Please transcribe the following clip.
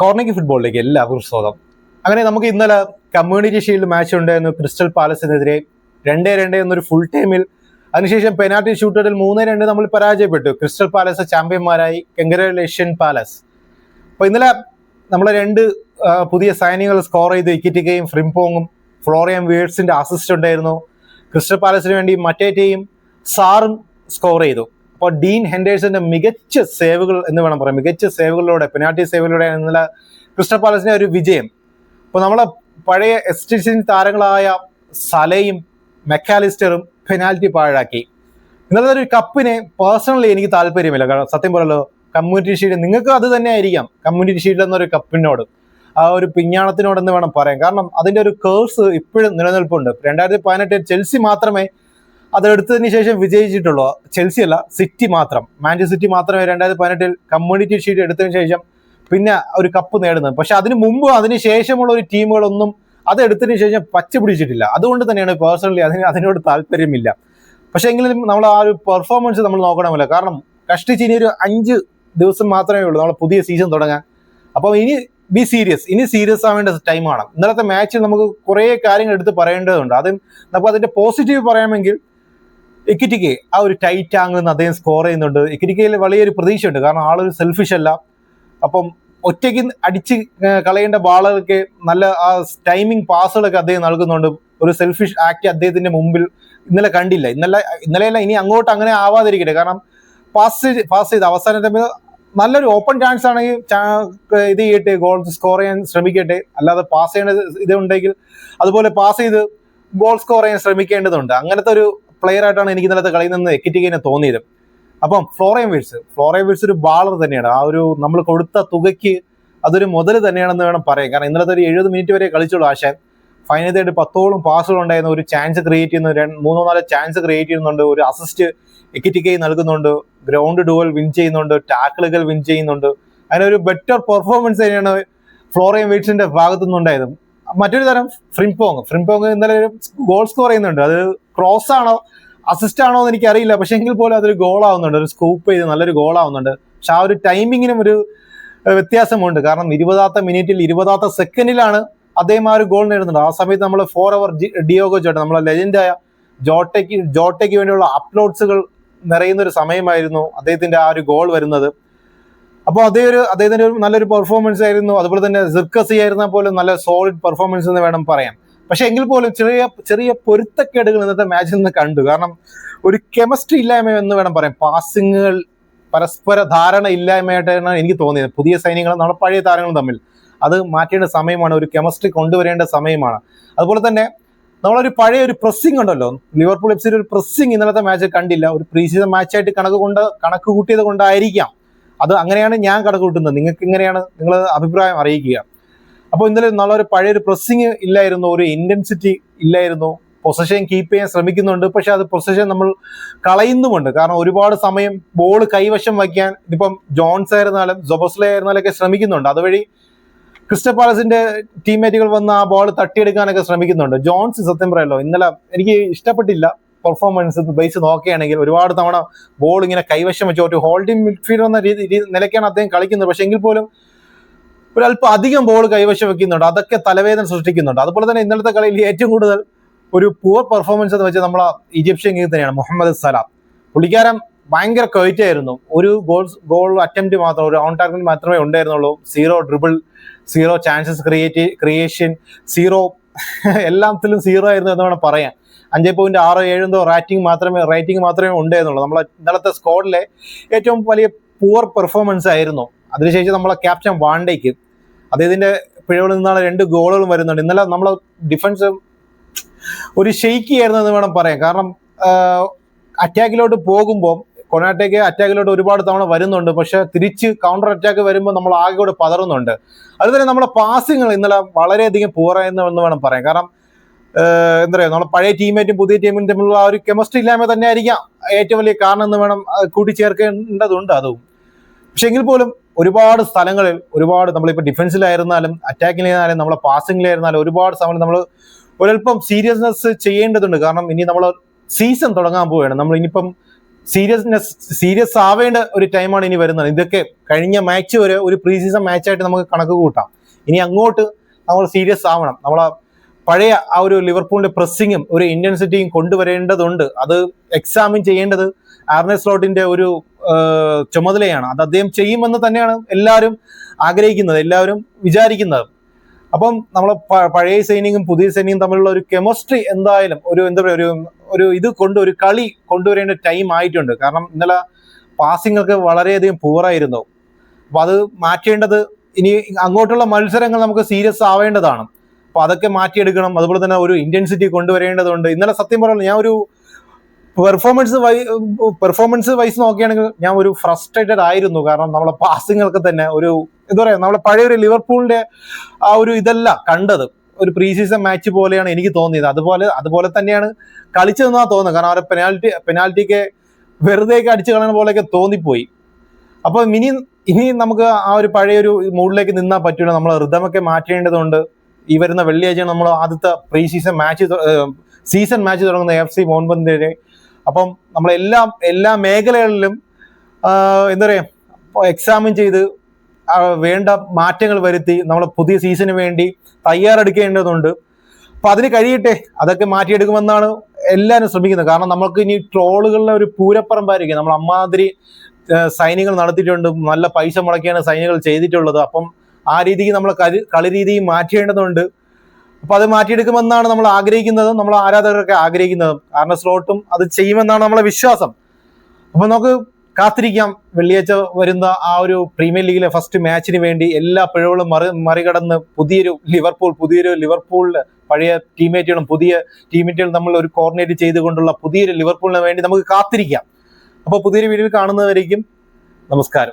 കോർണിക്ക് ഫുട്ബോളിലേക്ക് എല്ലാവർക്കും സ്വാഗതം. അങ്ങനെ നമുക്ക് ഇന്നലെ കമ്മ്യൂണിറ്റി ഷീൽഡ് മാച്ച് ഉണ്ടായിരുന്നു. ക്രിസ്റ്റൽ പാലസിനെതിരെ രണ്ടേ രണ്ടേ എന്നൊരു ഫുൾ ടൈമിൽ അതിനുശേഷം പെനാൽറ്റി ഷൂട്ടറിൽ മൂന്ന് രണ്ട് നമ്മൾ പരാജയപ്പെട്ടു. ക്രിസ്റ്റൽ പാലസ് ചാമ്പ്യന്മാരായി കെങ്കരേഷ്യൻ പാലസ് അപ്പോൾ ഇന്നലെ നമ്മൾ രണ്ട് പുതിയ സൈനികൾ സ്കോർ ചെയ്ത് ഇക്കിറ്റിക്കയും ഫ്രിംപോങ്ങും ഫ്ലോറിയം വീഴ്സിന്റെ അസിസ്റ്റ് ഉണ്ടായിരുന്നു. ക്രിസ്റ്റൽ പാലസിന് വേണ്ടി മറ്റേ ടീം സാറും സ്കോർ ചെയ്തു. അപ്പോൾ ഡീൻ ഹെൻഡേഴ്സിന്റെ മികച്ച സേവുകൾ എന്ന് വേണം പറയാം. മികച്ച സേവുകളിലൂടെ പെനാൾട്ടി സേവുകളിലൂടെ എന്നുള്ള ക്രിസ്റ്റൽ പാലസിന്റെ ഒരു വിജയം. അപ്പോൾ നമ്മളെ പഴയ എസ്റ്റിഷ്യൻ താരങ്ങളായ സലയും മെക്കാലിസ്റ്ററും പെനാൽറ്റി പാഴാക്കി. ഇന്നത്തെ ഒരു കപ്പിനെ പേഴ്സണലി എനിക്ക് താല്പര്യമില്ല. കാരണം സത്യം പറയല്ലോ കമ്മ്യൂണിറ്റി ഷീൽഡ് നിങ്ങൾക്ക് അത് തന്നെ ആയിരിക്കാം കമ്മ്യൂണിറ്റി ഷീൽഡ് എന്നൊരു കപ്പിനോട് ആ ഒരു പിഞ്ഞാണത്തിനോടെന്ന് വേണം പറയാൻ. കാരണം അതിന്റെ ഒരു കേഴ്സ് ഇപ്പോഴും നിലനിൽപ്പുണ്ട്. രണ്ടായിരത്തി പതിനെട്ടിൽ ചെൽസി മാത്രമേ അതെടുത്തതിന് ശേഷം വിജയിച്ചിട്ടുള്ളൂ. ചെൽസി അല്ല സിറ്റി മാത്രം. മാഞ്ചസ്റ്റർ സിറ്റി മാത്രമേ രണ്ടായിരത്തി പതിനെട്ടിൽ കമ്മ്യൂണിറ്റി ഷീറ്റ് എടുത്തതിന് ശേഷം പിന്നെ ഒരു കപ്പ് നേടുന്നത്. പക്ഷെ അതിന് മുമ്പ് അതിന് ശേഷമുള്ള ഒരു ടീമുകളൊന്നും അത് എടുത്തതിന് ശേഷം പച്ച പിടിച്ചിട്ടില്ല. അതുകൊണ്ട് തന്നെയാണ് പേഴ്സണലി അതിന് അതിനോട് താല്പര്യമില്ല. പക്ഷെ എങ്കിലും നമ്മൾ ആ ഒരു പെർഫോമൻസ് നമ്മൾ നോക്കണമല്ലോ. കാരണം കഷ്ടിച്ച് ഇനി ഒരു അഞ്ച് ദിവസം മാത്രമേ ഉള്ളൂ നമ്മളെ പുതിയ സീസൺ തുടങ്ങാൻ. അപ്പോൾ ഇനി ബി സീരിയസ് ഇനി സീരിയസ് ആവേണ്ട ടൈമാണ് ഇന്നലത്തെ മാച്ചിൽ നമുക്ക് കുറേ കാര്യങ്ങൾ എടുത്ത് പറയേണ്ടതുണ്ട്. അതും നമുക്ക് അതിന്റെ പോസിറ്റീവ് പറയാമെങ്കിൽ ഇക്കിറ്റിക്ക് ആ ഒരു ടൈറ്റ് ആംഗിൾ നിന്ന് അദ്ദേഹം സ്കോർ ചെയ്യുന്നുണ്ട്. ഇക്വിറ്റിക്കയിൽ വലിയൊരു പ്രതീക്ഷയുണ്ട്. കാരണം ആളൊരു സെൽഫിഷ് അല്ല. അപ്പം ഒറ്റയ്ക്ക് അടിച്ച് കളയേണ്ട ബാളുകൾക്ക് നല്ല ആ ടൈമിംഗ് പാസുകളൊക്കെ അദ്ദേഹം നൽകുന്നുണ്ട്. ഒരു സെൽഫിഷ് ആക്ട് അദ്ദേഹത്തിന്റെ മുമ്പിൽ ഇന്നലെ കണ്ടില്ല. ഇന്നലെ ഇന്നലെയല്ല ഇനി അങ്ങോട്ട് അങ്ങനെ ആവാതിരിക്കട്ടെ. കാരണം പാസ് പാസ് ചെയ്ത് അവസാനത്തെ നല്ലൊരു ഓപ്പൺ ചാൻസ് ആണെങ്കിൽ ഇത് ചെയ്യട്ടെ ഗോൾ സ്കോർ ചെയ്യാൻ ശ്രമിക്കട്ടെ. അല്ലാതെ പാസ് ചെയ്യേണ്ട ഇതുണ്ടെങ്കിൽ അതുപോലെ പാസ് ചെയ്ത് ഗോൾ സ്കോർ ചെയ്യാൻ ശ്രമിക്കേണ്ടതുണ്ട്. അങ്ങനത്തെ ഒരു പ്ലെയർ ആയിട്ടാണ് എനിക്ക് ഇന്നലത്തെ കളിയിൽ നിന്ന് എക്കിറ്റിക്കിനെ തോന്നിയത്. അപ്പം ഫ്ലോറേം വീഴ്സ് ഫ്ലോറേം വീഴ്സ് ഒരു ബാളർ തന്നെയാണ്. ആ ഒരു നമ്മൾ കൊടുത്ത തുകയ്ക്ക് അതൊരു മുതൽ തന്നെയാണെന്ന് വേണം പറയാം കാരണം ഇന്നലത്തെ ഒരു എഴുപത് മിനിറ്റ് വരെ കളിച്ചുള്ളൂ ആശാൻ. ഫൈനലായിട്ട് പത്തോളം പാസുകൾ ഉണ്ടായിരുന്നു ഒരു ചാൻസ് ക്രിയേറ്റ് ചെയ്യുന്നു രണ്ട് മൂന്നോ നാലോ ചാൻസ് ക്രിയേറ്റ് ചെയ്യുന്നുണ്ട്. ഒരു അസിസ്റ്റ് എക്കിറ്റിക്കൈ നൽകുന്നുണ്ട്. ഗ്രൗണ്ട് ഡുവൽ വിൻ ചെയ്യുന്നുണ്ട്. ടാക്കിളുകൾ വിൻ ചെയ്യുന്നുണ്ട്. അങ്ങനെ ഒരു ബെറ്റർ പെർഫോമൻസ് തന്നെയാണ് ഫ്ലോറിയം വീഴ്സിന്റെ ഭാഗത്തു നിന്നുണ്ടായത് മറ്റൊരു തരം ഫ്രിംപോങ്. ഫ്രിംപോങ് ഇന്നലെ ഒരു ഗോൾ സ്കോർ ചെയ്യുന്നുണ്ട്. അത് ക്രോസ് ആണോ അസിസ്റ്റ് ആണോ എന്ന് എനിക്ക് അറിയില്ല പക്ഷെ എങ്കിൽ പോലും അതൊരു ഗോൾ ആവുന്നുണ്ട്. ഒരു സ്കൂപ്പ് ചെയ്ത് നല്ലൊരു ഗോൾ ആവുന്നുണ്ട്. പക്ഷെ ആ ഒരു ടൈമിങ്ങിനും ഒരു വ്യത്യാസമുണ്ട്. കാരണം ഇരുപതാമത്തെ മിനിറ്റിൽ ഇരുപതാമത്തെ സെക്കൻഡിലാണ് അദ്ദേഹം ആ ഒരു ഗോൾ നേടുന്നുണ്ട് ആ സമയത്ത് നമ്മൾ ഫോർ അവർ ഡിയോഗോ ജോട്ട നമ്മളെ ലെജൻഡായ ജോട്ടയ്ക്ക് ജോട്ടയ്ക്ക് വേണ്ടിയുള്ള അപ്ലോഡ്സുകൾ നിറയുന്ന ഒരു സമയമായിരുന്നു അദ്ദേഹത്തിന്റെ ആ ഒരു ഗോൾ വരുന്നത്. അപ്പോൾ അതേ ഒരു അദ്ദേഹത്തിന്റെ ഒരു നല്ലൊരു പെർഫോമൻസ് ആയിരുന്നു. അതുപോലെ തന്നെ സിർക്കസി ആയിരുന്ന പോലെ നല്ല സോളിഡ് പെർഫോമൻസ് എന്ന് വേണം പറയാൻ. പക്ഷെ എങ്കിൽ പോലും ചെറിയ ചെറിയ പൊരുത്തക്കേടുകൾ ഇന്നത്തെ മാച്ചിൽ നിന്ന് കണ്ടു. കാരണം ഒരു കെമിസ്ട്രി ഇല്ലായ്മ എന്ന് വേണം പറയാം പാസിങ്ങുകൾ പരസ്പര ധാരണ ഇല്ലായ്മയായിട്ടാണ് എനിക്ക് തോന്നിയത്. പുതിയ സൈന്യങ്ങളും നമ്മുടെ പഴയ താരങ്ങളും തമ്മിൽ. അത് മാറ്റേണ്ട സമയമാണ്. ഒരു കെമിസ്ട്രി കൊണ്ടുവരേണ്ട സമയമാണ്. അതുപോലെ തന്നെ നമ്മളൊരു പഴയ ഒരു പ്രസ്സിംഗ് ഉണ്ടല്ലോ. ലിവർപൂൾ എഫ് സിയുടെ ഒരു പ്രസ്സിംഗ് ഇന്നലത്തെ മാച്ച് കണ്ടില്ല. ഒരു പ്രീ സീസൺ മാച്ചായിട്ട് കണക്ക് കൊണ്ട് കണക്ക് കൂട്ടിയത് കൊണ്ടായിരിക്കാം. അത് അങ്ങനെയാണ് ഞാൻ കണക്ക് നിങ്ങൾക്ക് ഇങ്ങനെയാണ് നിങ്ങൾ അഭിപ്രായം അറിയിക്കുക. അപ്പോൾ ഇന്നലെ നല്ലൊരു പഴയൊരു പ്രസ്സിങ് ഇല്ലായിരുന്നു ഒരു ഇന്റൻസിറ്റി ഇല്ലായിരുന്നു. പൊസഷൻ കീപ്പ് ചെയ്യാൻ ശ്രമിക്കുന്നുണ്ട്. പക്ഷെ അത് പൊസഷൻ നമ്മൾ കളയുന്നുമുണ്ട്. കാരണം ഒരുപാട് സമയം ബോൾ കൈവശം വയ്ക്കാൻ ഇപ്പം ജോൺസ് ആയിരുന്നാലും ജൊബസ്ലെ ആയിരുന്നാലും ഒക്കെ ശ്രമിക്കുന്നുണ്ട്. അതുവഴി ക്രിസ്റ്റൽ പാലസിന്റെ ടീംമേറ്റുകൾ വന്ന് ആ ബോൾ തട്ടിയെടുക്കാനൊക്കെ ശ്രമിക്കുന്നുണ്ട്. ജോൺസ് സത്യം പറയല്ലോ ഇന്നലെ എനിക്ക് ഇഷ്ടപ്പെട്ടില്ല. പെർഫോമൻസ് ബേസ് നോക്കുകയാണെങ്കിൽ ഒരുപാട് തവണ ബോൾ ഇങ്ങനെ കൈവശം വെച്ച് ഒരു ഹോൾഡിംഗ് മിഡ്ഫീൽഡർ എന്ന രീതി നിലയ്ക്കാണ് അദ്ദേഹം കളിക്കുന്നത്. പക്ഷേ എങ്കിൽ പോലും ഒരല്പം അധികം ബോൾ കൈവശം വെക്കുന്നുണ്ട്. അതൊക്കെ തലവേദന സൃഷ്ടിക്കുന്നുണ്ട്. അതുപോലെ തന്നെ ഇന്നലത്തെ കളിയിൽ ഏറ്റവും കൂടുതൽ ഒരു പുവർ പെർഫോമൻസ് എന്ന് വെച്ചാൽ നമ്മളെ ഈജിപ്ഷ്യൻ ഗീത് തന്നെയാണ് മുഹമ്മദ് സലാം. പുള്ളിക്കാരൻ ഭയങ്കര ആയിരുന്നു ഒരു ഗോൾ ഗോൾ അറ്റംപ്റ്റ് മാത്രം ഒരു ഓൺ ടാർഗറ്റ് മാത്രമേ ഉണ്ടായിരുന്നുള്ളൂ. Zero dribble zero chances create creation zero എല്ലാത്തിലും സീറോ ആയിരുന്നു എന്ന് വേണം പറയാൻ. അഞ്ച് പോയിന്റ് ആറ് ഏഴെന്തോ റാറ്റിംഗ് മാത്രമേ റേറ്റിംഗ് മാത്രമേ ഉണ്ടായിരുന്നുള്ളൂ നമ്മളെ ഇന്നലത്തെ സ്കോഡിലെ ഏറ്റവും വലിയ പൂർ പെർഫോമൻസ് ആയിരുന്നു. അതിനുശേഷം നമ്മളെ ക്യാപ്റ്റൻ വാണ്ടേക്ക് അദ്ദേഹത്തിന്റെ പിഴവിൽ നിന്നാണ് രണ്ട് ഗോളുകളും വരുന്നുണ്ട് ഇന്നലെ നമ്മളെ ഡിഫൻസ് ഒരു ഷെയ്ക്കി ആയിരുന്നു എന്ന് വേണം പറയാം കാരണം അറ്റാക്കിലോട്ട് പോകുമ്പോൾ കൊണാട്ടേക്ക് അറ്റാക്കിലോട്ട് ഒരുപാട് തവണ വരുന്നുണ്ട്. പക്ഷെ തിരിച്ച് കൗണ്ടർ അറ്റാക്ക് വരുമ്പോൾ നമ്മൾ ആകെ കൂടെ പതറുന്നുണ്ട്. അതുപോലെ നമ്മളെ പാസിങ്ങൾ ഇന്നലെ വളരെയധികം പൂറായെന്ന് എന്ന് വേണം പറയാം കാരണം എന്താ പറയുക നമ്മുടെ പഴയ ടീമേറ്റും പുതിയ ടീമും തമ്മിലുള്ള ആ ഒരു കെമിസ്ട്രി ഇല്ലായ്മ തന്നെ ആയിരിക്കാം ഏറ്റവും വലിയ കാരണം എന്ന് വേണം കൂട്ടിച്ചേർക്കേണ്ടതുണ്ട് അതും. പക്ഷെ എങ്കിൽ പോലും ഒരുപാട് സ്ഥലങ്ങളിൽ ഒരുപാട് നമ്മളിപ്പോൾ ഡിഫൻസിലായിരുന്നാലും അറ്റാക്കിലായിരുന്നാലും നമ്മളെ പാസിംഗിലായിരുന്നാലും ഒരുപാട് സമയം നമ്മൾ ഒരല്പം സീരിയസ്നെസ് ചെയ്യേണ്ടതുണ്ട്. കാരണം ഇനി നമ്മൾ സീസൺ തുടങ്ങാൻ പോവുകയാണ്. നമ്മൾ ഇനിയിപ്പം സീരിയസ്നെസ് സീരിയസ് ആവേണ്ട ഒരു ടൈമാണ് ഇനി വരുന്നത്. ഇതൊക്കെ കഴിഞ്ഞ മാച്ച് വരെ ഒരു പ്രീ സീസൺ മാച്ചായിട്ട് നമുക്ക് കണക്ക് കൂട്ടാം. ഇനി അങ്ങോട്ട് നമ്മൾ സീരിയസ് ആവണം. നമ്മളെ പഴയ ആ ഒരു ലിവർപൂളിന്റെ പ്രസ്സിങ്ങും ഒരു ഇന്റൻസിറ്റിയും കൊണ്ടുവരേണ്ടതുണ്ട്. അത് എക്സാമിൻ ചെയ്യേണ്ടത് ആർനെ സ്ലോട്ടിന്റെ ഒരു ചുമതലയാണ്. അത് അദ്ദേഹം ചെയ്യുമെന്ന് തന്നെയാണ് എല്ലാവരും ആഗ്രഹിക്കുന്നത് എല്ലാവരും വിചാരിക്കുന്നത്. അപ്പം നമ്മൾ പഴയ സൈനികും പുതിയ സൈനികും തമ്മിലുള്ള ഒരു കെമിസ്ട്രി എന്തായാലും ഒരു എന്താ പറയുക ഒരു ഒരു ഇത് കൊണ്ട് ഒരു കളി കൊണ്ടുവരേണ്ട ടൈം ആയിട്ടുണ്ട്. കാരണം ഇന്നലെ പാസിംഗ് ഒക്കെ വളരെയധികം പൂറായിരുന്നു അപ്പൊ അത് മാറ്റേണ്ടത് ഇനി അങ്ങോട്ടുള്ള മത്സരങ്ങൾ നമുക്ക് സീരിയസ് ആവേണ്ടതാണ്. അപ്പൊ അതൊക്കെ മാറ്റിയെടുക്കണം. അതുപോലെ തന്നെ ഒരു ഇന്റൻസിറ്റി കൊണ്ടുവരേണ്ടതുണ്ട്. ഇന്നലെ സത്യം പറയുന്നത് ഞാൻ ഒരു പെർഫോമൻസ് വൈ പെർഫോമൻസ് വൈസ് നോക്കുകയാണെങ്കിൽ ഞാൻ ഒരു ഫ്രസ്ട്രേറ്റഡ് ആയിരുന്നു. കാരണം നമ്മളെ പാസിങ്ങൊക്കെ തന്നെ ഒരു എന്താ പറയാ നമ്മളെ പഴയ ഒരു ലിവർപൂളിന്റെ ആ ഒരു ഇതല്ല കണ്ടത്. ഒരു പ്രീ സീസൺ മാച്ച് പോലെയാണ് എനിക്ക് തോന്നിയത്. അതുപോലെ അതുപോലെ തന്നെയാണ് കളിച്ചതെന്നാ തോന്നുന്നത്. കാരണം അവരെ പെനാൽറ്റി പെനാൽറ്റിക്ക് വെറുതെ അടിച്ചു കളയുന്ന പോലെയൊക്കെ തോന്നിപ്പോയി. അപ്പൊ ഇനി ഇനി നമുക്ക് ആ ഒരു പഴയ ഒരു മൂഡിലേക്ക് നിന്നാൽ പറ്റൂല. നമ്മൾ ഋതമൊക്കെ മാറ്റേണ്ടതുണ്ട്. ഈ വരുന്ന വെള്ളിയാഴ്ച നമ്മൾ ആദ്യത്തെ pre season match season match തുടങ്ങുന്ന എഫ് സി മോഹൻബന്തിരെ അപ്പം നമ്മൾ എല്ലാ മേഖലകളിലും എന്താ പറയുക എക്സാമിൻ ചെയ്ത് വേണ്ട മാറ്റങ്ങൾ വരുത്തി നമ്മൾ പുതിയ സീസണിന് വേണ്ടി തയ്യാറെടുക്കേണ്ടതുണ്ട്. അപ്പം അതിന് കഴിയട്ടെ അതൊക്കെ മാറ്റിയെടുക്കുമെന്നാണ് എല്ലാവരും ശ്രമിക്കുന്നത്. കാരണം നമ്മൾക്ക് ഇനി ട്രോളുകളുടെ ഒരു പൂരപ്പറമ്പായിരിക്കും. നമ്മൾ അമ്മാതിരി സൈനികൾ നടത്തിയിട്ടുണ്ട്. നല്ല പൈസ മുടക്കിയാണ് സൈനികൾ ചെയ്തിട്ടുള്ളത്. അപ്പം ആ രീതിക്ക് നമ്മൾ കളി കളി മാറ്റേണ്ടതുണ്ട് അപ്പോൾ അത് മാറ്റിയെടുക്കുമെന്നാണ് നമ്മൾ ആഗ്രഹിക്കുന്നത്. നമ്മൾ ആരാധകരൊക്കെ ആഗ്രഹിക്കുന്നത്. കാരണം സ്ലോട്ടും അത് ചെയ്യുമെന്നാണ് നമ്മളെ വിശ്വാസം. അപ്പോൾ നമുക്ക് കാത്തിരിക്കാം. വെള്ളിയാഴ്ച വരുന്ന ആ ഒരു പ്രീമിയർ ലീഗിലെ ഫസ്റ്റ് മാച്ചിന് വേണ്ടി എല്ലാ പിഴവുകളും മറി മറികടന്ന് പുതിയൊരു ലിവർപൂൾ പുതിയൊരു ലിവർപൂളിൽ പഴയ ടീമേറ്റുകളും പുതിയ ടീമേറ്റുകളും നമ്മൾ ഒരു കോർഡിനേറ്റ് ചെയ്തുകൊണ്ടുള്ള പുതിയൊരു ലിവർപൂളിന് വേണ്ടി നമുക്ക് കാത്തിരിക്കാം. അപ്പോൾ പുതിയൊരു വീഡിയോയിൽ കാണുന്നവരേക്കും നമസ്കാരം.